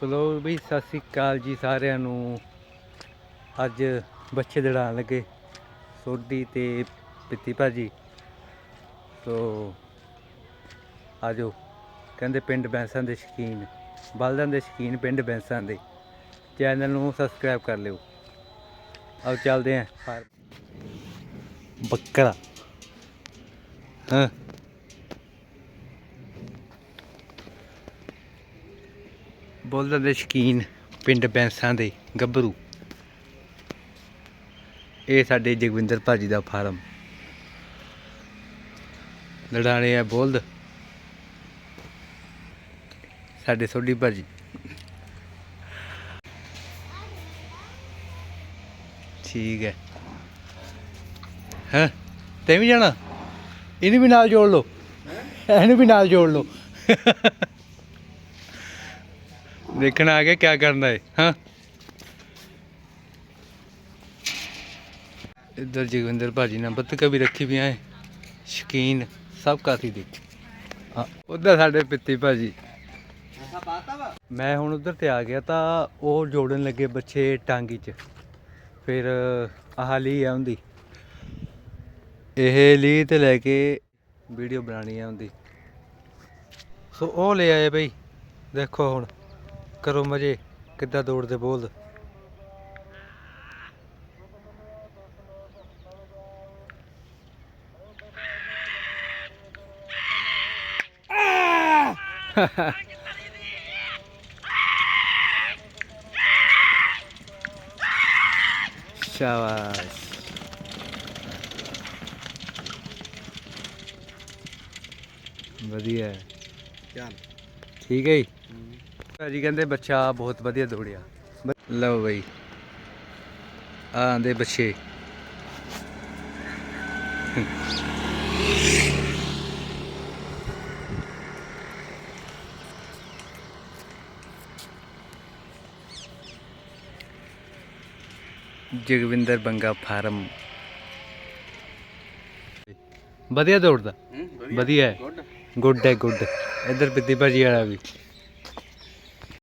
Slow ਵੀ ਸਤਿ ਸ੍ਰੀ ਅਕਾਲ ਜੀ ਸਾਰਿਆਂ ਨੂੰ। ਅੱਜ ਬੱਚੇ ਦੜਾਣ ਲੱਗੇ ਸੋਢੀ ਤੇ ਪਿੱਤੀ ਭਾਜੀ। ਸੋ ਆਜੋ। ਕਹਿੰਦੇ ਪਿੰਡ ਬੈਂਸਾਂ ਦੇ ਸ਼ਕੀਨ ਬਲਦਾਂ ਦੇ ਸ਼ਕੀਨ ਪਿੰਡ ਬੈਂਸਾਂ ਦੇ। ਚੈਨਲ ਨੂੰ ਸਬਸਕ੍ਰਾਈਬ ਕਰ ਲਿਓ। ਆਓ ਚੱਲਦੇ ਆਂ ਬੱਕਰਾ। ਹਾਂ। ਬੋਲਦਾਂ ਦੇ ਸ਼ਕੀਨ ਪਿੰਡ ਬੈਂਸਾਂ ਦੇ ਗੱਭਰੂ। ਇਹ ਸਾਡੇ ਜਗਵਿੰਦਰ ਭਾਜੀ ਦਾ ਫਾਰਮ। ਲੜਾਣੇ ਆ ਬੋਲਦ ਸਾਡੇ ਸੋਢੀ ਭਾਜੀ। ਠੀਕ ਹੈ। ਹਾਂ? ਤੈਂ ਵੀ ਜਾਣਾ? ਇਹਨੂੰ ਵੀ ਨਾਲ ਜੋੜ ਲਓ। ਇਹਨੂੰ ਵੀ ਨਾਲ ਜੋੜ ਲਓ। ਦੇਖਣਾ ਆ ਗਿਆ ਕੀ ਕਰਨਾ ਹੈ ਹਾਂ इधर जोगिंदर भाजी ने बतख भी रखी हुई है शकीन सब काफी ਦੀ ਉਧਰ ਸਾਡੇ ਪਿੱਤੀ ਭਾਜੀ ਮੈਂ ਹੁਣ ਉਧਰ ਤੇ ਆ ਗਿਆ ਤਾਂ ਉਹ ਜੋੜਨ ਲੱਗੇ ਬੱਚੇ ਟਾਂਗੀ 'ਚ ਫਿਰ ਆਹ ਲਈ ਆ ਹੁੰਦੀ ਇਹ ਲਈ ਤੇ ਲੈ ਕੇ ਵੀਡੀਓ ਬਣਾਣੀ ਆ ਹੁੰਦੀ ਸੋ ਉਹ ਲੈ ਆਏ ਬਈ ਦੇਖੋ ਹੁਣ ਕਰੋ ਮਜੇ ਕਿੱਦਾਂ ਦੌੜਦੇ ਬੋਲਦ? ਸ਼ਾਬਾਸ਼। ਵਧੀਆ। ਹੈ। ਚੱਲ ਠੀਕ ਹੈ ਜੀ? ਭਾਜੀ ਕਹਿੰਦੇ ਬੱਚਾ ਬਹੁਤ ਵਧੀਆ ਦੌੜਿਆ। ਲਓ ਬਈ। ਆ ਆਂਦੇ ਬੱਚੇ। ਜਗਵਿੰਦਰ ਬੰਗਾ ਫਾਰਮ। ਵਧੀਆ ਦੌੜਦਾ? ਵਧੀਆ। ਗੁੱਡ। ਗੁੱਡ ਹੈ ਗੁੱਡ। ਇੱਧਰ ਪਿੱਤੀ ਭਾਜੀ ਵਾਲਾ ਵੀ।